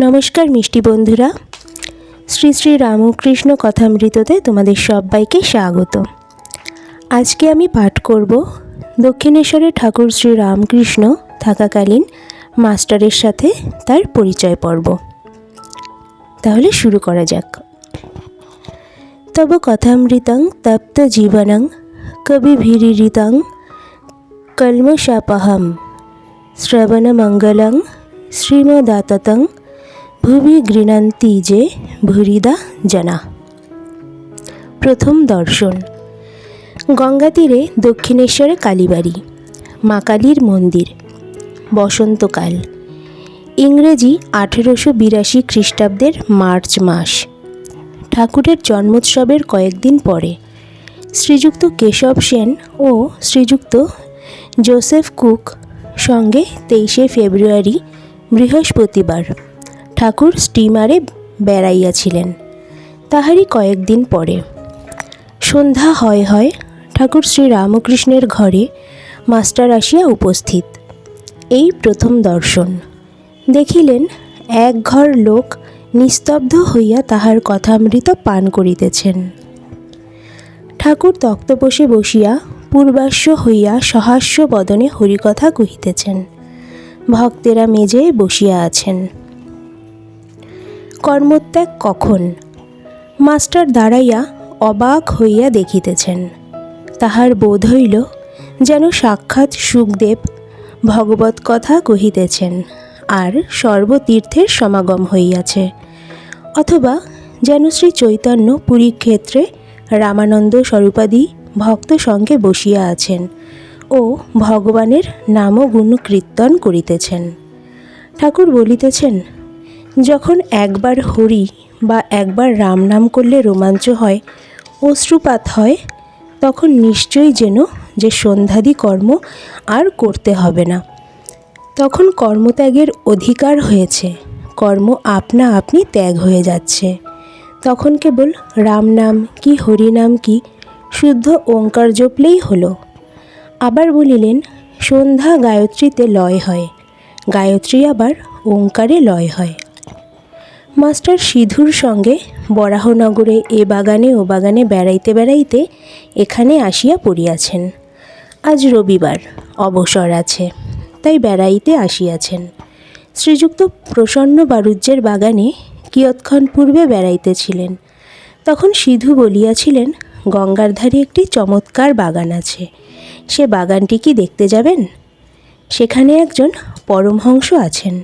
নমস্কার মিষ্টি বন্ধুরা। শ্রী শ্রী রামকৃষ্ণ কথামৃততে তোমাদের সবাইকে স্বাগত। আজকে আমি পাঠ করব দক্ষিণেশ্বরের ঠাকুর শ্রী রামকৃষ্ণ থাকাকালীন মাস্টারের সাথে তার পরিচয় পর্ব। তাহলে শুরু করা যাক। তব কথামৃতং তপ্ত জীবনং কবি ভীরিতং কলমশাপহম শ্রবণমঙ্গলং শ্রীমদাততং ভুবি গৃণন্তি যে ভরিদা জানা। প্রথম দর্শন। গঙ্গা তীরে দক্ষিণেশ্বরে কালীবাড়ি, মা কালীর মন্দির, বসন্তকাল। ইংরেজি আঠেরোশো বিরাশি খ্রিস্টাব্দের মার্চ মাস। ঠাকুরের জন্মোৎসবের কয়েকদিন পরে শ্রীযুক্ত কেশব সেন ও শ্রীযুক্ত জোসেফ কুক সঙ্গে তেইশে ফেব্রুয়ারি বৃহস্পতিবার ঠাকুর স্টিমারে বেড়াইয়াছিলেন। তাহারই কয়েকদিন পরে। সন্ধ্যা হয় হয় ঠাকুর শ্রী রামকৃষ্ণের ঘরে মাস্টার আসিয়া উপস্থিত। এই প্রথম দর্শন। দেখিলেন এক ঘর লোক নিস্তব্ধ হইয়া তাহার কথামৃত পান করিতেছেন। ঠাকুর তক্তপোষে বসিয়া পূর্বাস্য হইয়া সহাস্য বদনে হরিকথা কহিতেছেন। ভক্তেরা মেজে বসিয়া আছেন। কর্মত্যাগ কখন? মাস্টার দাঁড়াইয়া অবাক হইয়া দেখিতেছেন। তাহার বোধ হইল যেন সাক্ষাৎ সুখদেব ভগবত কথা কহিতেছেন আর সর্বতীর্থের সমাগম হইয়াছে। অথবা যেন শ্রী চৈতন্য পুরীক্ষেত্রে রামানন্দ স্বরূপাদি ভক্ত সঙ্গে বসিয়া আছেন ও ভগবানের নাম গুণ কীর্তন করিতেছেন। ঠাকুর বলিতেছেন যখন একবার হরি বা একবার রাম নাম করলে রোমাঞ্চ হয়, অশ্রুপাত হয়, তখন নিশ্চয়ই যেন যে সন্ধ্যাদি কর্ম আর করতে হবে না। তখন কর্মত্যাগের অধিকার হয়েছে, কর্ম আপনা আপনি ত্যাগ হয়ে যাচ্ছে। তখন কেবল রাম নাম কি হরিনাম কি শুদ্ধ ওঙ্কার জপলেই হলো। আবার বলিলেন, সন্ধ্যা গায়ত্রীতে লয় হয়, গায়ত্রী আবার ওঙ্কারে লয় হয়। মাস্টার সিধুর সঙ্গে বরাহনগরে এ বাগানে ও বাগানে বেড়াইতে বেড়াইতে এখানে আসিয়া পড়িয়াছেন। আজ রবিবার, অবসর আছে, তাই বেড়াইতে আসিয়াছেন। শ্রীযুক্ত প্রসন্ন বারুজ্যের বাগানে কিয়ৎক্ষণ পূর্বে বেড়াইতেছিলেন। তখন সিধু বলিয়াছিলেন, গঙ্গার ধারে একটি চমৎকার বাগান আছে, সে বাগানটি কি দেখতে যাবেন? সেখানে একজন পরমহংস আছেন।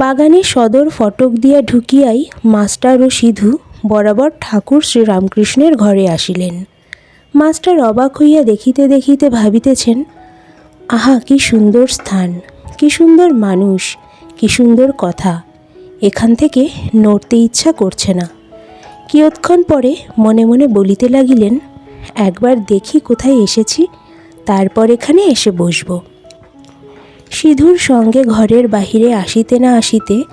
বাগানে সদর ফটক দিয়া ঢুকিয়াই মাস্টার ও সিধু বরাবর ঠাকুর শ্রীরামকৃষ্ণের ঘরে আসিলেন। মাস্টার অবাক হইয়া দেখিতে দেখিতে ভাবিতেছেন, আহা, কি সুন্দর স্থান, কি সুন্দর মানুষ, কি সুন্দর কথা, এখান থেকে নড়তে ইচ্ছা করছে না। কিয়ৎক্ষণ পরে মনে মনে বলিতে লাগিলেন, একবার দেখি কোথায় এসেছি, তারপর এখানে এসে বসবো। সিধুর সঙ্গে ঘরের বাহিরে আসিতে না আসিতে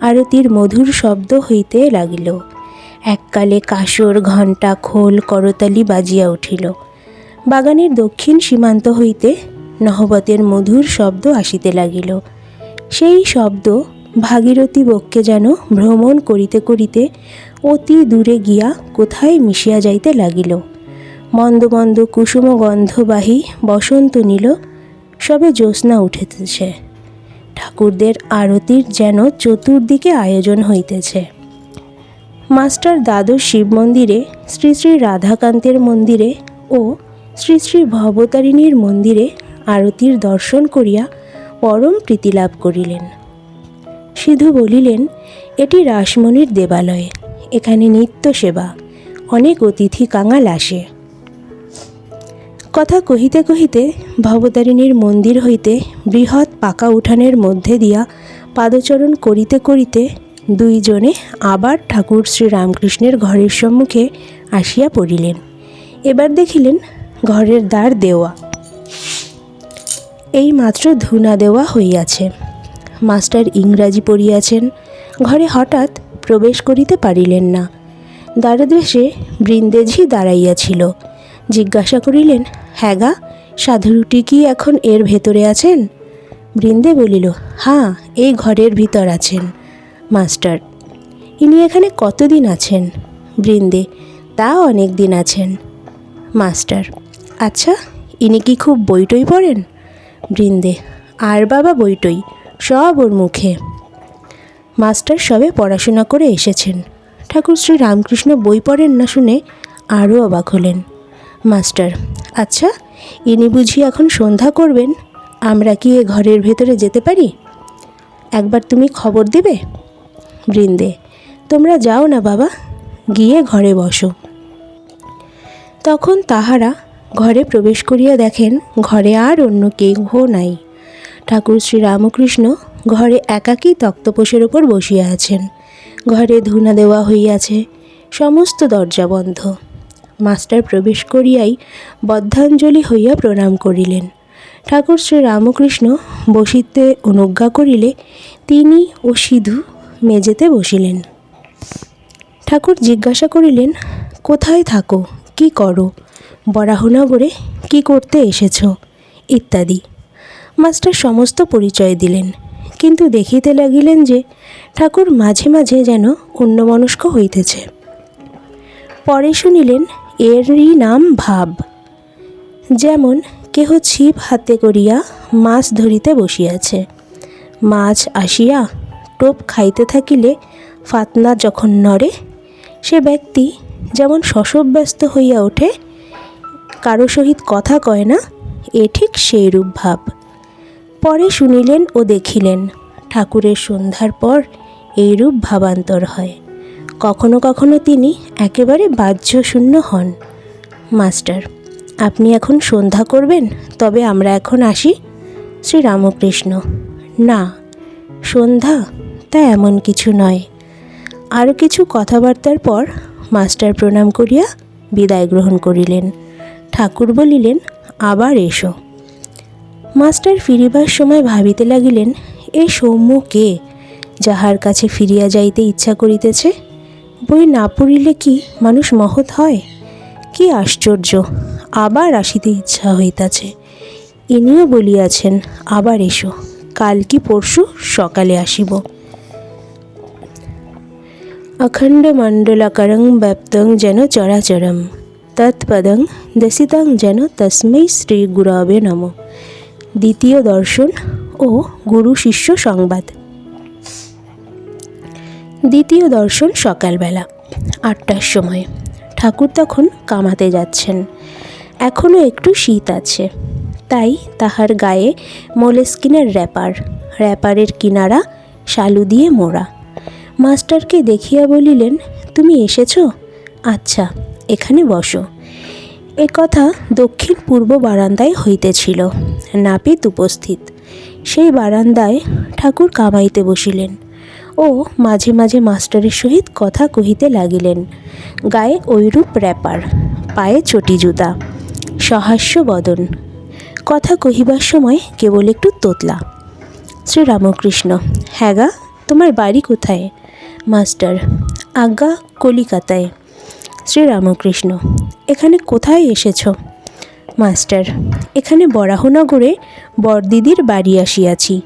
আরতির মধুর শব্দ হইতে লাগিল। এককালে কাসর ঘণ্টা খোল করতালি বাজিয়া উঠিল। বাগানের দক্ষিণ সীমান্ত হইতে নহবতের মধুর শব্দ আসিতে লাগিল। সেই শব্দ ভাগীরথী বক্ষে যেন ভ্রমণ করিতে করিতে অতি দূরে গিয়া কোথায় মিশিয়া যাইতে লাগিল। মন্দ মন্দ কুসুম গন্ধবাহী বসন্ত নীল। সবে জ্যোৎস্না উঠিতেছে ঠাকুরদের আরতির যেন চতুর্দিকে আয়োজন হইতেছে। মাস্টার দ্বাদশ শিব মন্দিরে, শ্রী শ্রী রাধাকান্তের মন্দিরে ও শ্রী শ্রী ভবতারিণীর মন্দিরে আরতির দর্শন করিয়া পরম প্রীতি লাভ করিলেন। সিধু বলিলেন, এটি রাসমণির দেবালয়। এখানে নিত্য সেবা। অনেক অতিথি কাঙাল আসে। কথা কহিতে কহিতে ভবতারিণীর মন্দির হইতে বৃহৎ পাকা উঠানের মধ্যে দিয়া পাদচরণ করিতে করিতে দুইজনে আবার ঠাকুর শ্রীরামকৃষ্ণের ঘরের সম্মুখে আসিয়া পড়িলেন। এবার দেখিলেন ঘরের দ্বার দেওয়া। এই মাত্র ধুনা দেওয়া হইয়াছে। মাস্টার ইংরাজি পড়িয়াছেন। ঘরে হঠাৎ প্রবেশ করিতে পারিলেন না। দ্বারদেশে বৃন্দেজি দাঁড়াইয়াছিল। জিজ্ঞাসা করিলেন হ্যাগা সাধুটি কি এখন এর ভেতরে আছেন? বৃন্দে বলিল হ্যাঁ এই ঘরের ভিতর আছেন, মাস্টার। ইনি এখানে কতদিন আছেন? বৃন্দে, তা অনেক দিন আছেন, মাস্টার। আচ্ছা ইনি কি খুব বইটই পড়েন? বৃন্দে, আর বাবা বইটই সব ওর মুখে। মাস্টার সবে পড়াশোনা করে এসেছেন। ঠাকুর শ্রী রামকৃষ্ণ বই পড়েন না শুনে আরও অবাক হলেন। মাস্টার। আচ্ছা ইনি বুঝি এখন সন্ধ্যা করবেন? আমরা কি এ ঘরের ভেতরে যেতে পারি? একবার তুমি খবর দেবে? বৃন্দে, তোমরা যাও না বাবা, গিয়ে ঘরে বসো। তখন তাহারা ঘরে প্রবেশ করিয়া দেখেন ঘরে আর অন্য কেহ নাই। ঠাকুর শ্রী রামকৃষ্ণ ঘরে একাকী তক্তপোষের ওপর বসিয়া আছেন। ঘরে ধুনা দেওয়া হইয়াছে, সমস্ত দরজা বন্ধ। মাস্টার প্রবেশ করিয়াই বদ্ধাঞ্জলি হইয়া প্রণাম করিলেন। ঠাকুর শ্রী রামকৃষ্ণ বসিতে অনুজ্ঞা করিলে তিনি ও সিধু মেজেতে বসিলেন। ঠাকুর জিজ্ঞাসা করিলেন, কোথায় থাকো? কি করো? বরাহনগরে কি করতে এসেছ? ইত্যাদি। মাস্টার সমস্ত পরিচয় দিলেন, কিন্তু দেখিতে লাগিলেন যে ঠাকুর মাঝে মাঝে যেন অন্যমনস্ক হইতেছে। পরে শুনিলেন এরই নাম ভাব। যেমন কেহ ছিপ হাতে করিয়া মাছ ধরিতে বসিয়াছে, মাছ আসিয়া টোপ খাইতে থাকিলে ফাতনা যখন নড়ে, সে ব্যক্তি যেমন শশব্যস্ত হইয়া ওঠে, কারও সহিত কথা কয় না, এ ঠিক সেইরূপ ভাব। পরে শুনিলেন ও দেখিলেন, ঠাকুরের সন্ধ্যার পর এইরূপ ভাবান্তর হয়। কখনো কখনো তিনি একেবারে বাহ্যশূন্য হন। মাস্টার, আপনি এখন সন্ধ্যা করবেন? তবে আমরা এখন আসি শ্রীরামকৃষ্ণ। না, সন্ধ্যা তা এমন কিছু নয়। আরও কিছু কথাবার্তার পর মাস্টার প্রণাম করিয়া বিদায় গ্রহণ করিলেন। ঠাকুর বলিলেন, আবার এসো। মাস্টার ফিরিবার সময় ভাবিতে লাগিলেন, এ সৌম্য কে? যাহার কাছে ফিরিয়া যাইতে ইচ্ছা করিতেছে বই না পড়িলে কি মানুষ মহৎ হয়? কি আশ্চর্য, আবার আসিতে ইচ্ছা হইতাছে। ইনিও বলিয়াছেন, আবার এসো, কাল কি পরশু সকালে আসিব। অখণ্ড মণ্ডলাকারং ব্যাপ্তং যেন চরাচরম, তৎপদং দশিতাং যেন তস্मै শ্রী গুরবে নম। দ্বিতীয় দর্শন ও গুরু শিষ্য সংবাদ। দ্বিতীয় দর্শন সকালবেলা, আটটার সময়। ঠাকুর তখন কামাতে যাচ্ছেন। এখনও একটু শীত আছে। তাই তাহার গায়ে মোলেস্কিনের র্যাপার, র্যাপারের কিনারা, শালু দিয়ে মোড়া। মাস্টারকে দেখিয়া বলিলেন, তুমি এসেছ? আচ্ছা এখানে বসো। এ কথা দক্ষিণ পূর্ব বারান্দায় হইতেছিল। নাপিত উপস্থিত। সেই বারান্দায় ঠাকুর কামাইতে বসিলেন। ও মাঝে মাঝে মাস্টারের সহিত কথা কহিতে লাগিলেন। গায়ে ঐরূপ র্যাপার, পায়ে চটি জুতা, সহাস্য বদন। কথা কহিবার সময় কেবল একটু তোতলা। শ্রীরামকৃষ্ণ হ্যাঁ গা, তোমার বাড়ি কোথায়? মাস্টার, আজ্ঞা কলিকাতায়। শ্রীরামকৃষ্ণ, এখানে কোথায় এসেছ? মাস্টার, এখানে বরাহনগরে বরদিদির বাড়ি আসিয়াছি,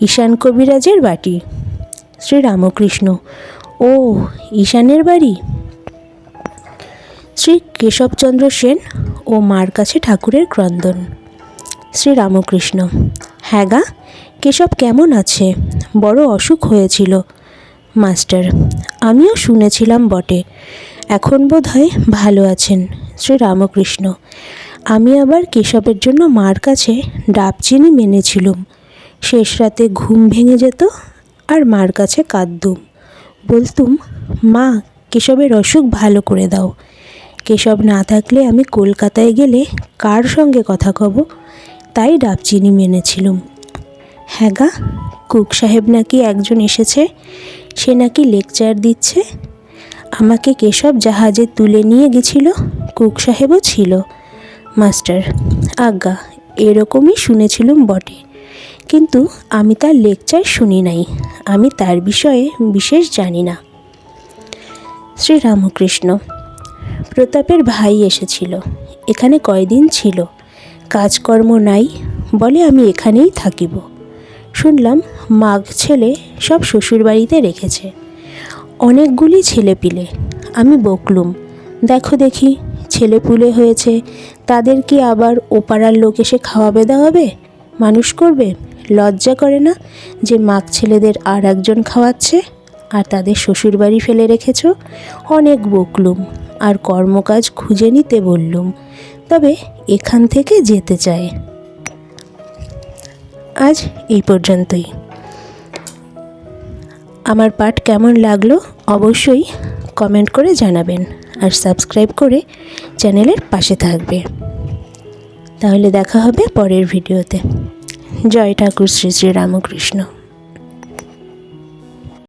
ঈশান কবিরাজের বাটি। শ্রীরামকৃষ্ণ। ও ঈশানের বাড়ি? শ্রী কেশবচন্দ্র সেন ও মার কাছে ঠাকুরের ক্রন্দন। শ্রীরামকৃষ্ণ হ্যাঁ গা, কেশব কেমন আছে? বড় অসুখ হয়েছিল। মাস্টার, আমিও শুনেছিলাম বটে। এখন বোধ হয় ভালো আছেন। শ্রী রামকৃষ্ণ আমি আবার কেশবের জন্য মার কাছে ডাব চিনি মেনেছিলুম। শেষ রাতে ঘুম ভেঙে যেত আর মার কাছে কাঁদতুম বলতুম, মা, কেশবের অসুখ ভালো করে দাও। কেশব না থাকলে আমি কলকাতায় গেলে কার সঙ্গে কথা কব? তাই ডাব চিনি মেনেছিলুম। হ্যাঁ গা, কুক সাহেব নাকি একজন এসেছে? সে নাকি লেকচার দিচ্ছে? আমাকে কেশব জাহাজে তুলে নিয়ে গেছিল, কুক সাহেবও ছিল। মাস্টার, আজ্ঞা, এরকমই শুনেছিলুম বটে। কিন্তু আমি তার লেকচার শুনি নাই। আমি তার বিষয়ে বিশেষ জানি না। শ্রীরামকৃষ্ণ প্রতাপের ভাই এসেছিল। এখানে কয়দিন ছিল? কাজকর্ম নাই বলে আমি এখানেই থাকিব। শুনলাম মাঘ ছেলে সব শ্বশুরবাড়িতে রেখেছে। অনেকগুলি ছেলে পিলে। আমি বকলুম, দেখো দেখি, ছেলে পুলে হয়েছে, তাদের কি আবার ওপাড়ার লোক এসে খাওয়াবে দাওয়াবে? মানুষ করবে? লজ্জা করে না যে মাঘ ছেলেদের আর একজন খাওয়াচ্ছে? আর তাদের শ্বশুরবাড়ি ফেলে রেখেছ? অনেক বকলুম, আর কর্মকাজ খুঁজে নিতে বললুম। তবে এখান থেকে যেতে চায় আজ এই পর্যন্তই। আমার পাঠ কেমন লাগল অবশ্যই কমেন্ট করে জানাবেন আর সাবস্ক্রাইব করে চ্যানেলের পাশে থাকবে। তাহলে দেখা হবে পরের ভিডিওতে। জয় ঠাকুর শ্রী শ্রী রামকৃষ্ণ।